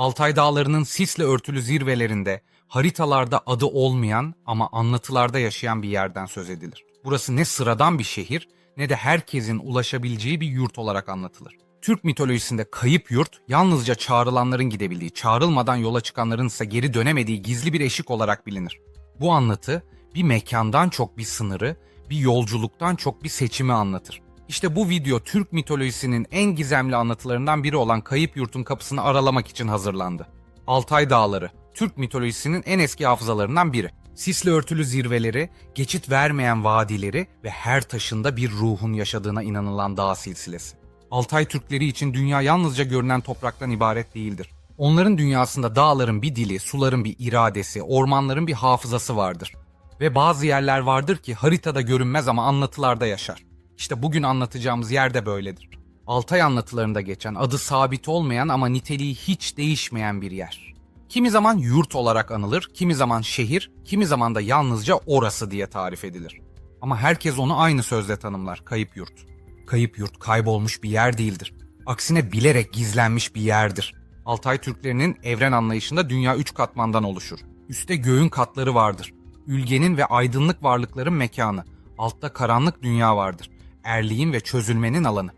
Altay Dağları'nın sisle örtülü zirvelerinde haritalarda adı olmayan ama anlatılarda yaşayan bir yerden söz edilir. Burası ne sıradan bir şehir ne de herkesin ulaşabileceği bir yurt olarak anlatılır. Türk mitolojisinde kayıp yurt yalnızca çağrılanların gidebildiği, çağrılmadan yola çıkanların ise geri dönemediği gizli bir eşik olarak bilinir. Bu anlatı bir mekandan çok bir sınırı, bir yolculuktan çok bir seçimi anlatır. İşte bu video Türk mitolojisinin en gizemli anlatılarından biri olan Kayıp Yurt'un kapısını aralamak için hazırlandı. Altay Dağları, Türk mitolojisinin en eski hafızalarından biri. Sisle örtülü zirveleri, geçit vermeyen vadileri ve her taşında bir ruhun yaşadığına inanılan dağ silsilesi. Altay Türkleri için dünya yalnızca görünen topraktan ibaret değildir. Onların dünyasında dağların bir dili, suların bir iradesi, ormanların bir hafızası vardır. Ve bazı yerler vardır ki haritada görünmez ama anlatılarda yaşar. İşte bugün anlatacağımız yer de böyledir. Altay anlatılarında geçen adı sabit olmayan ama niteliği hiç değişmeyen bir yer. Kimi zaman yurt olarak anılır, kimi zaman şehir, kimi zaman da yalnızca orası diye tarif edilir. Ama herkes onu aynı sözle tanımlar, kayıp yurt. Kayıp yurt kaybolmuş bir yer değildir. Aksine bilerek gizlenmiş bir yerdir. Altay Türklerinin evren anlayışında dünya üç katmandan oluşur. Üste göğün katları vardır. Ülgenin ve aydınlık varlıkların mekanı. Altta karanlık dünya vardır. Erliğin ve çözülmenin alanı.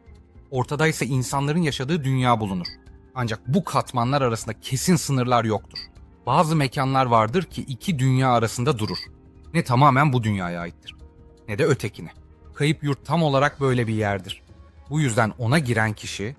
Ortada ise insanların yaşadığı dünya bulunur. Ancak bu katmanlar arasında kesin sınırlar yoktur. Bazı mekanlar vardır ki iki dünya arasında durur. Ne tamamen bu dünyaya aittir ne de ötekine. Kayıp yurt tam olarak böyle bir yerdir. Bu yüzden ona giren kişi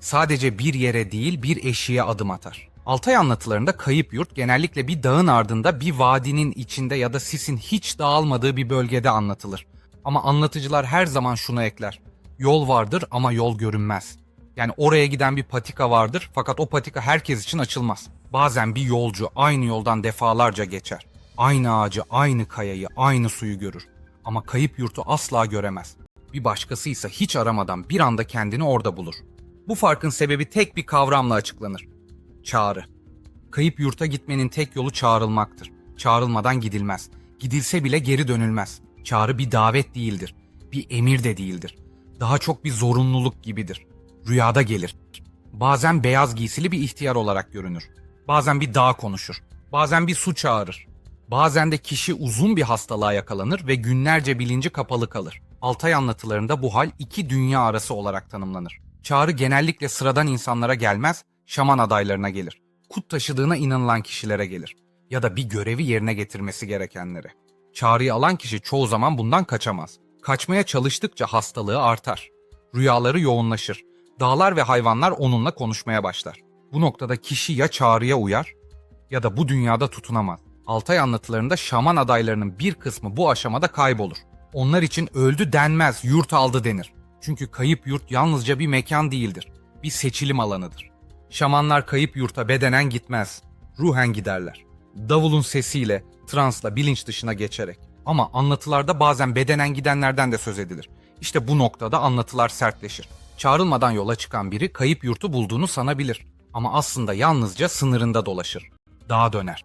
sadece bir yere değil bir eşiğe adım atar. Altay anlatılarında kayıp yurt genellikle bir dağın ardında bir vadinin içinde ya da sisin hiç dağılmadığı bir bölgede anlatılır. Ama anlatıcılar her zaman şunu ekler. Yol vardır ama yol görünmez. Yani oraya giden bir patika vardır fakat o patika herkes için açılmaz. Bazen bir yolcu aynı yoldan defalarca geçer. Aynı ağacı, aynı kayayı, aynı suyu görür. Ama kayıp yurtu asla göremez. Bir başkası ise hiç aramadan bir anda kendini orada bulur. Bu farkın sebebi tek bir kavramla açıklanır. Çağrı. Kayıp yurta gitmenin tek yolu çağrılmaktır. Çağrılmadan gidilmez. Gidilse bile geri dönülmez. Çağrı bir davet değildir. Bir emir de değildir. Daha çok bir zorunluluk gibidir. Rüyada gelir. Bazen beyaz giysili bir ihtiyar olarak görünür. Bazen bir dağ konuşur. Bazen bir su çağırır. Bazen de kişi uzun bir hastalığa yakalanır ve günlerce bilinci kapalı kalır. Altay anlatılarında bu hal iki dünya arası olarak tanımlanır. Çağrı genellikle sıradan insanlara gelmez, şaman adaylarına gelir. Kut taşıdığına inanılan kişilere gelir. Ya da bir görevi yerine getirmesi gerekenlere. Çağrıyı alan kişi çoğu zaman bundan kaçamaz. Kaçmaya çalıştıkça hastalığı artar. Rüyaları yoğunlaşır. Dağlar ve hayvanlar onunla konuşmaya başlar. Bu noktada kişi ya çağrıya uyar ya da bu dünyada tutunamaz. Altay anlatılarında şaman adaylarının bir kısmı bu aşamada kaybolur. Onlar için öldü denmez, yurt aldı denir. Çünkü kayıp yurt yalnızca bir mekan değildir. Bir seçilim alanıdır. Şamanlar kayıp yurta bedenen gitmez, ruhen giderler. Davulun sesiyle, transla bilinç dışına geçerek. Ama anlatılarda bazen bedenen gidenlerden de söz edilir. İşte bu noktada anlatılar sertleşir. Çağrılmadan yola çıkan biri kayıp yurtu bulduğunu sanabilir. Ama aslında yalnızca sınırında dolaşır. Dağa döner.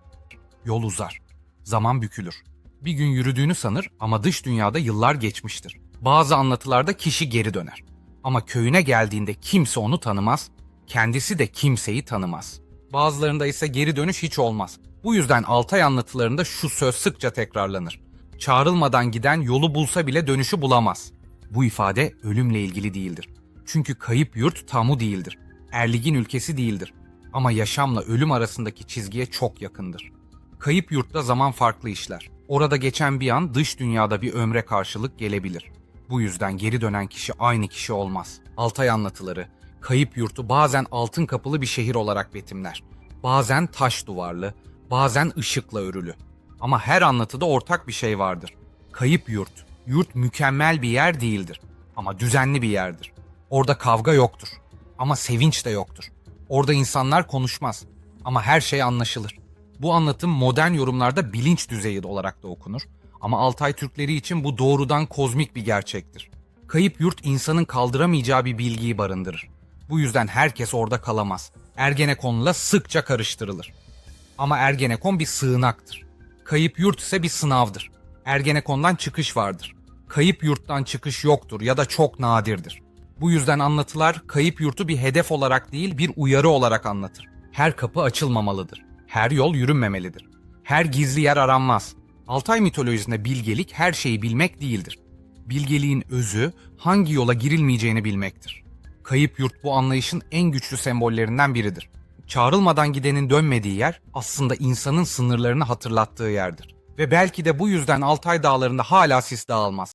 Yol uzar. Zaman bükülür. Bir gün yürüdüğünü sanır ama dış dünyada yıllar geçmiştir. Bazı anlatılarda kişi geri döner. Ama köyüne geldiğinde kimse onu tanımaz, kendisi de kimseyi tanımaz. Bazılarında ise geri dönüş hiç olmaz. Bu yüzden Altay anlatılarında şu söz sıkça tekrarlanır. Çağrılmadan giden yolu bulsa bile dönüşü bulamaz. Bu ifade ölümle ilgili değildir. Çünkü kayıp yurt tamu değildir. Erligin ülkesi değildir. Ama yaşamla ölüm arasındaki çizgiye çok yakındır. Kayıp yurtta zaman farklı işler. Orada geçen bir an dış dünyada bir ömre karşılık gelebilir. Bu yüzden geri dönen kişi aynı kişi olmaz. Altay anlatıları, kayıp yurtu bazen altın kapılı bir şehir olarak betimler. Bazen taş duvarlı, bazen ışıkla örülü. Ama her anlatıda ortak bir şey vardır. Kayıp yurt. Yurt mükemmel bir yer değildir. Ama düzenli bir yerdir. Orada kavga yoktur. Ama sevinç de yoktur. Orada insanlar konuşmaz. Ama her şey anlaşılır. Bu anlatım modern yorumlarda bilinç düzeyi olarak da okunur. Ama Altay Türkleri için bu doğrudan kozmik bir gerçektir. Kayıp yurt insanın kaldıramayacağı bir bilgiyi barındırır. Bu yüzden herkes orada kalamaz. Ergenekon'la sıkça karıştırılır. Ama Ergenekon bir sığınaktır. Kayıp yurt ise bir sınavdır. Ergenekon'dan çıkış vardır. Kayıp yurttan çıkış yoktur ya da çok nadirdir. Bu yüzden anlatılar kayıp yurtu bir hedef olarak değil bir uyarı olarak anlatır. Her kapı açılmamalıdır. Her yol yürünmemelidir. Her gizli yer aranmaz. Altay mitolojisinde bilgelik her şeyi bilmek değildir. Bilgeliğin özü hangi yola girilmeyeceğini bilmektir. Kayıp yurt bu anlayışın en güçlü sembollerinden biridir. Çağrılmadan gidenin dönmediği yer aslında insanın sınırlarını hatırlattığı yerdir. Ve belki de bu yüzden Altay dağlarında hala sis dağılmaz.